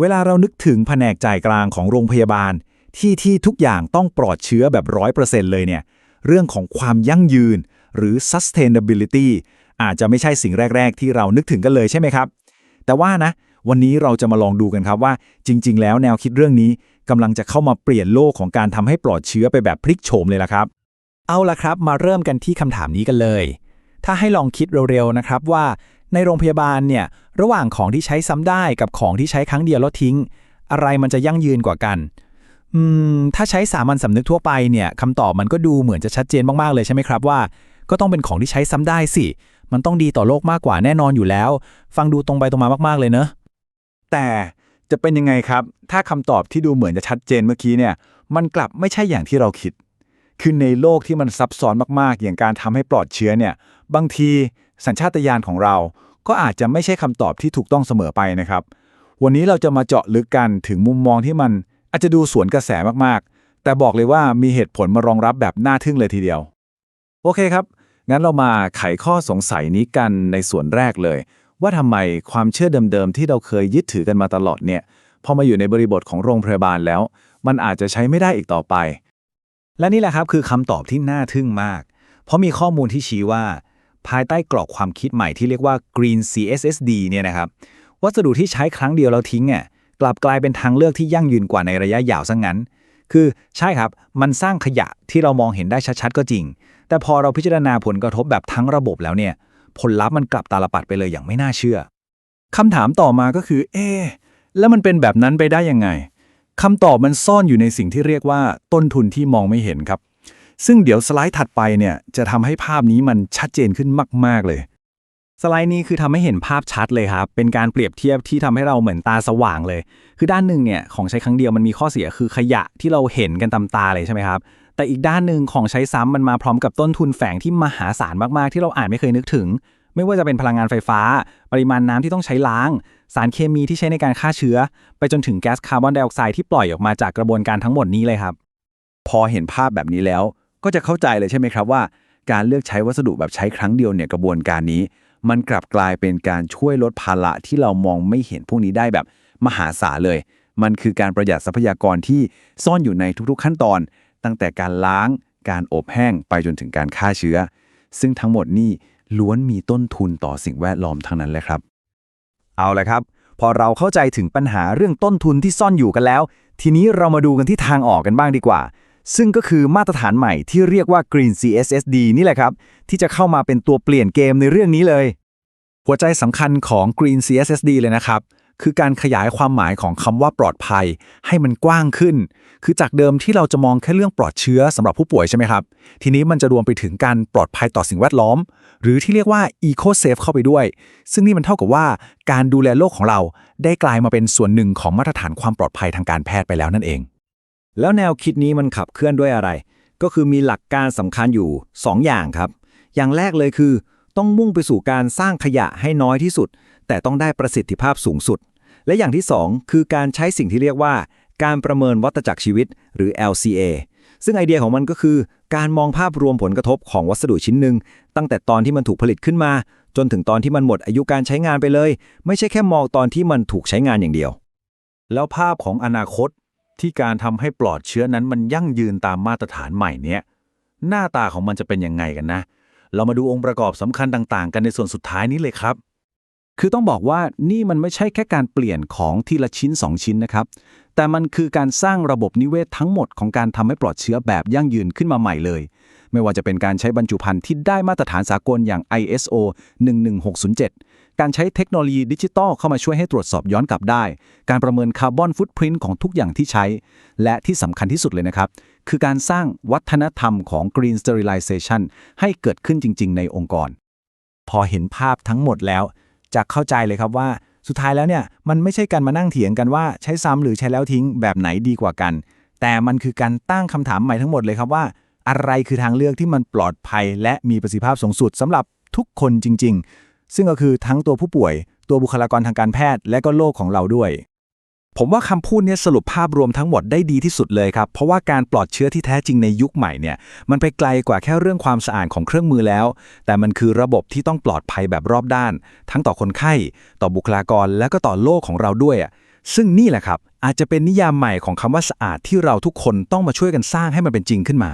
เวลาเรานึกถึงแผนกจ่ายกลางของโรงพยาบาล ที่ที่ทุกอย่างต้องปลอดเชื้อแบบร้อยเปอร์เซ็นต์เลยเนี่ย เรื่องของความยั่งยืน หรือ sustainability อาจจะไม่ใช่สิ่งแรก ๆ ที่เรานึกถึงกันเลยใช่ไหมครับ แต่ว่านะ วันนี้เราจะมาลองดูกันครับว่า จริง ๆ แล้วแนวคิดเรื่องนี้กำลังจะเข้ามาเปลี่ยนโลกของการทำให้ปลอดเชื้อไปแบบพลิกโฉมเลยละครับ เอาละครับ มาเริ่มกันที่คำถามนี้กันเลย ถ้าให้ลองคิดเร็วๆนะครับว่า ในโรงพยาบาลเนี่ยระหว่างของที่ใช้ซ้ำได้กับของที่ใช้ครั้งเดียวแล้วทิ้ง อะไรมันจะยั่งยืนกว่ากันอืมถ้าใช้สามัญสำนึกทั่วไปเนี่ยคำตอบมันก็ดูเหมือนจะชัดเจนมากๆเลยใช่ไหมครับว่า ก็ต้องเป็นของที่ใช้ซ้ำได้สิ มันต้องดีต่อโลกมากกว่าแน่นอนอยู่แล้ว ฟังดูตรงไปตรงมามากๆเลยเนอะแต่จะเป็นยังไงครับ ถ้าคำตอบที่ดูเหมือนจะชัดเจนเมื่อกี้เนี่ย มันกลับไม่ใช่อย่างที่เราคิด คือในโลกที่มันซับซ้อนมากๆ อย่างการทำให้ปลอดเชื้อเนี่ย บางที สัญชาตญาณของเรา ก็อาจจะไม่ใช่คำตอบที่ถูกต้องเสมอไปนะครับ วันนี้เราจะมาเจาะลึกกันถึงมุมมองที่มันอาจจะดูสวนกระแสมากๆ แต่บอกเลยว่ามีเหตุผลมารองรับแบบน่าทึ่งเลยทีเดียว โอเคครับ งั้นเรามาไขข้อสงสัยนี้กันในส่วนแรกเลย ว่าทำไมความเชื่อเดิมๆที่เราเคยยึดถือกันมาตลอดเนี่ยพอมาอยู่ในบริบทของโรงพยาบาลแล้ว มันอาจจะใช้ไม่ได้อีกต่อไป และนี่แหละครับคือคำตอบที่น่าทึ่งมาก เพราะมีข้อมูลที่ชี้ว่า ภายใต้กรอบความคิดใหม่ที่เรียกว่า Green CSSD เนี่ยนะครับ วัสดุที่ใช้ครั้งเดียวแล้วทิ้งอะกลับกลายเป็นทางเลือกที่ยั่งยืนกว่าในระยะยาวซะงงั้น คือใช่ครับ มันสร้างขยะที่เรามองเห็นได้ชัดๆ ก็จริง แต่พอเราพิจารณาผลกระทบแบบทั้งระบบแล้วเนี่ย ผลลัพธ์มันกลับตาลปัดไปเลยอย่างไม่น่าเชื่อคำถามต่อมาก็คือ เอ๊แล้วมันเป็นแบบนั้นไปได้ยังไงคำตอบมันซ่อนอยู่ในสิ่งที่เรียกว่าต้นทุนที่มองไม่เห็นครับ ซึ่งเดี๋ยวสไลด์ถัดไปเนี่ยจะทำให้ภาพนี้มันชัดเจนขึ้นมาก ๆ เลย สไลด์นี้คือทำให้เห็นภาพชัดเลยครับ เป็นการเปรียบเทียบที่ทำให้เราเหมือนตาสว่างเลย คือด้านหนึ่งเนี่ยของใช้ครั้งเดียวมันมีข้อเสียคือขยะที่เราเห็นกันตามตาเลยใช่ไหมครับ แต่อีกด้านหนึ่งของใช้ซ้ำมันมาพร้อมกับต้นทุนแฝงที่มหาศาลมากๆ ที่เราอ่านไม่เคยนึกถึง ไม่ว่าจะเป็นพลังงานไฟฟ้า ปริมาณน้ำที่ต้องใช้ล้าง สารเคมีที่ใช้ในการฆ่าเชื้อ ไปจนถึงแก๊สคาร์บอนไดออกไซด์ที่ปล่อยออกมาจากกระบวนการทั้งหมดนี้เลยครับ พอเห็นภาพแบบนี้แล้ว ก็จะเข้าใจเลยใช่ไหมครับว่า การเลือกใช้วัสดุแบบใช้ครั้งเดียวเนี่ยกระบวนการนี้ มันกลับกลายเป็นการช่วยลดภาระที่เรามองไม่เห็นพวกนี้ได้แบบมหาศาลเลย มันคือการประหยัดทรัพยากรที่ซ่อนอยู่ในทุกๆขั้นตอน ตั้งแต่การล้าง การอบแห้งไปจนถึงการฆ่าเชื้อ ซึ่งทั้งหมดนี่ล้วนมีต้นทุนต่อสิ่งแวดล้อมทั้งนั้นเลยครับ เอาละครับ พอเราเข้าใจถึงปัญหาเรื่องต้นทุนที่ซ่อนอยู่กันแล้ว ทีนี้เรามาดูกันที่ทางออกกันบ้างดีกว่า ซึ่งก็คือมาตรฐานใหม่ที่เรียกว่า Green CSSD นี่แหละครับ ที่จะเข้ามาเป็นตัวเปลี่ยนเกมในเรื่องนี้เลย หัวใจสำคัญของ Green CSSD เลยนะครับ คือการขยายความหมายของคำว่าปลอดภัย ให้มันกว้างขึ้น คือจากเดิมที่เราจะมองแค่เรื่องปลอดเชื้อสำหรับผู้ป่วยใช่ไหมครับ ทีนี้มันจะรวมไปถึงการปลอดภัยต่อสิ่งแวดล้อม หรือที่เรียกว่า Eco Safe เข้าไปด้วย ซึ่งนี่มันเท่ากับว่าการดูแลโลกของเรา ได้กลายมาเป็นส่วนหนึ่งของมาตรฐานความปลอดภัยทางการแพทย์ไปแล้วนั่นเอง แล้วแนวคิดนี้มันขับเคลื่อนด้วยอะไร ก็คือมีหลักการสำคัญอยู่ 2 อย่างครับ อย่างแรกเลยคือ ต้องมุ่งไปสู่การสร้างขยะให้น้อยที่สุด แต่ต้องได้ประสิทธิภาพสูงสุด และอย่างที่ 2 คือการใช้สิ่งที่เรียกว่า การประเมินวัตจักรชีวิต หรือ LCA ซึ่งไอเดียของมันก็คือ การมองภาพรวมผลกระทบของวัสดุชิ้นหนึ่งตั้งแต่ตอนที่มันถูกผลิตขึ้นมา จนถึงตอนที่มันหมดอายุการใช้งานไปเลย ไม่ใช่แค่มองตอนที่มันถูกใช้งานอย่างเดียว แล้วภาพของอนาคต ที่การทำให้ปลอดเชื้อนั้นมันยั่งยืนตามมาตรฐานใหม่เนี้ยหน้าตาของมันจะเป็นยังไงกันนะ เรามาดูองค์ประกอบสำคัญต่างๆ กันในส่วนสุดท้ายนี้เลยครับ คือต้องบอกว่านี่มันไม่ใช่แค่การเปลี่ยนของทีละชิ้น 2 ชิ้นนะครับ แต่มันคือการสร้างระบบนิเวศทั้งหมดของการทำให้ปลอดเชื้อแบบยั่งยืนขึ้นมาใหม่เลย ไม่ว่าจะเป็นการใช้บรรจุภัณฑ์ที่ได้มาตรฐานสากลอย่าง ISO 11607 การใช้เทคโนโลยีดิจิตอลเข้ามาช่วยให้ตรวจสอบย้อนกลับได้ การประเมินคาร์บอนฟุตพิ้นของทุกอย่างที่ใช้ และที่สำคัญที่สุดเลยนะครับ คือการสร้างวัฒนธรรมของ Green Sterilization ให้เกิดขึ้นจริง ๆ ในองค์กร พอเห็นภาพทั้งหมดแล้วจะเข้าใจเลยครับว่าสุดท้ายแล้วเนี่ยมันไม่ใช่การมานั่งเถียงกันว่าใช้ซ้ำหรือใช้แล้วทิ้งแบบไหนดีกว่ากัน แต่มันคือการตั้งคำถามใหม่ทั้งหมดเลยครับว่า อะไรคือทางเลือกที่มันปลอดภัย และมีประสิทธิภาพสูงสุดสำหรับทุกคนจริง ๆ ซึ่งก็คือทั้งตัวผู้ป่วย ตัวบุคลากรทางการแพทย์ และก็โลกของเราด้วย ผมว่าคำพูดนี้สรุปภาพรวมทั้งหมดได้ดีที่สุดเลยครับ เพราะว่าการปลอดเชื้อที่แท้จริงในยุคใหม่เนี่ย มันไปไกลกว่าแค่เรื่องความสะอาดของเครื่องมือแล้ว แต่มันคือระบบที่ต้องปลอดภัยแบบรอบด้าน ทั้งต่อคนไข้ ต่อบุคลากร และก็ต่อโลกของเราด้วยอะซึ่งนี่แหละครับ อาจจะเป็นนิยามใหม่ของคำว่าสะอาดที่เราทุกคนต้องมาช่วยกันสร้างให้มันเป็นจริงขึ้นมา